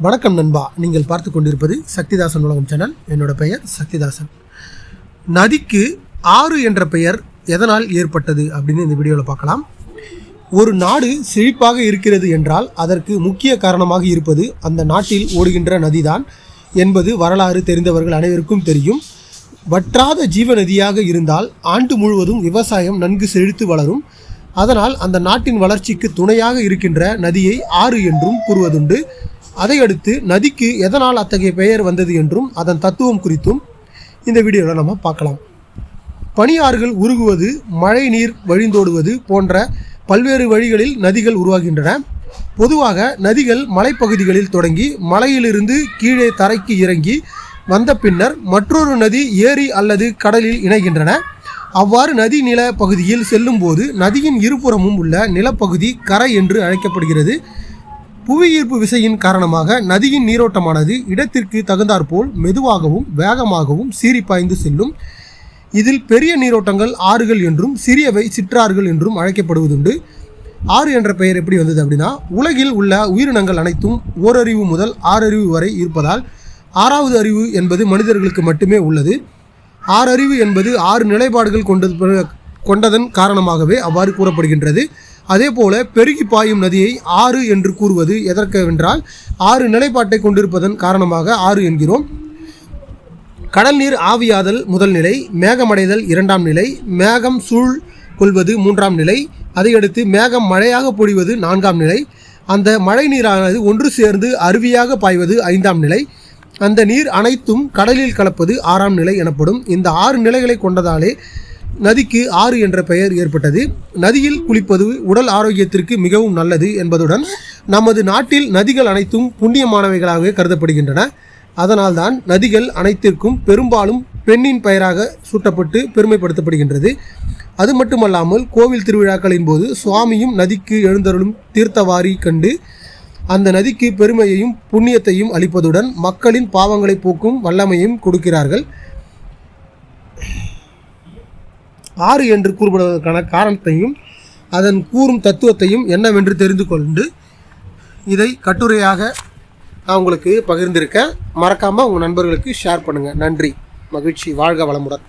வணக்கம் நண்பா. நீங்கள் பார்த்து கொண்டிருப்பது சக்திதாசன் உலகம் சேனல் என்னோட பெயர் சக்திதாசன். நதிக்கு ஆறு என்ற பெயர் எதனால் ஏற்பட்டது அப்படின்னு இந்த வீடியோவில் பார்க்கலாம். ஒரு நாடு செழிப்பாக இருக்கிறது என்றால் அதற்கு முக்கிய காரணமாக இருப்பது அந்த நாட்டில் ஓடுகின்ற நதிதான் என்பது வரலாறு தெரிந்தவர்கள் அனைவருக்கும் தெரியும். வற்றாத ஜீவ நதியாக இருந்தால் ஆண்டு முழுவதும் விவசாயம் நன்கு செழித்து வளரும். அதனால் அந்த நாட்டின் வளர்ச்சிக்கு துணையாக இருக்கின்ற நதியை ஆறு என்றும் கூறுவதுண்டு. அதையடுத்து நதிக்கு எதனால் அத்தகைய பெயர் வந்தது என்றும் அதன் தத்துவம் குறித்தும் இந்த வீடியோவில் நம்ம பார்க்கலாம். பனியாறுகள் உருகுவது மழை நீர் வழிந்தோடுவது போன்ற பல்வேறு வழிகளில் நதிகள் உருவாகின்றன. பொதுவாக நதிகள் மலைப்பகுதிகளில் தொடங்கி மலையிலிருந்து கீழே தரைக்கு இறங்கி வந்த பின்னர் மற்றொரு நதி ஏரி அல்லது கடலில் இணைகின்றன. அவ்வாறு நதி நில பகுதியில் செல்லும்போது நதியின் இருபுறமும் உள்ள நிலப்பகுதி கரை என்று அழைக்கப்படுகிறது. புவியீர்ப்பு விசையின் காரணமாக நதியின் நீரோட்டமானது இடத்திற்கு தகுந்தாற்போல் மெதுவாகவும் வேகமாகவும் சீறிப்பாய்ந்து செல்லும். இதில் பெரிய நீரோட்டங்கள் ஆறுகள் என்றும் சிறியவை சிற்றாறுகள் என்றும் அழைக்கப்படுவதுண்டு. ஆறு என்ற பெயர் எப்படி வந்தது அப்படின்னா உலகில் உள்ள உயிரினங்கள் அனைத்தும் ஓரறிவு முதல் ஆறறிவு வரை இருப்பதால் ஆறாவது அறிவு என்பது மனிதர்களுக்கு மட்டுமே உள்ளது. ஆறறிவு என்பது ஆறு நிலைப்பாடுகள் கொண்டது கொண்டதன் காரணமாகவே அவ்வாறு கூறப்படுகின்றது. அதே போல பெருகி பாயும் நதியை ஆறு என்று கூறுவது எதற்கென்றால் ஆறு நிலைப்பாட்டை கொண்டிருப்பதன் காரணமாக ஆறு என்கிறோம். கடல் நீர் ஆவியாதல் முதல் நிலை மேகமடைதல் இரண்டாம் நிலை மேகம் சூழ் கொள்வது மூன்றாம் நிலை அதையடுத்து மேகம் மழையாக பொழிவது நான்காம் நிலை அந்த மழை நீரானது ஒன்று சேர்ந்து அருவியாக பாய்வது ஐந்தாம் நிலை அந்த நீர் அனைத்தும் கடலில் கலப்பது ஆறாம் நிலை எனப்படும். இந்த ஆறு நிலைகளை கொண்டதாலே நதிக்கு ஆறு என்ற பெயர் ஏற்பட்டது. நதியில் குளிப்பது உடல் ஆரோக்கியத்திற்கு மிகவும் நல்லது என்பதுடன் நமது நாட்டில் நதிகள் அனைத்தும் புண்ணியமானவைகளாக கருதப்படுகின்றன. அதனால்தான் நதிகள் அனைத்திற்கும் பெரும்பாலும் பெண்ணின் பெயராக சூட்டப்பட்டு பெருமைப்படுத்தப்படுகின்றது. அது மட்டுமல்லாமல் கோவில் திருவிழாக்களின் போது சுவாமியும் நதிக்கு எழுந்தருளும் தீர்த்தவாரி கண்டு அந்த நதிக்கு பெருமையையும் புண்ணியத்தையும் அளிப்பதுடன் மக்களின் பாவங்களை போக்கும் வல்லமையும் கொடுக்கிறார்கள். ஆறு என்று கூறப்படுவதற்கான காரணத்தையும் அதன் கூறும் தத்துவத்தையும் என்னவென்று தெரிந்து கொண்டு இதை கட்டுரையாக நான் உங்களுக்கு பகிர்ந்திருக்கேன் மறக்காமல் உங்கள் நண்பர்களுக்கு ஷேர் பண்ணுங்கள் நன்றி. மகிழ்ச்சி. வாழ்க வளமுடன்.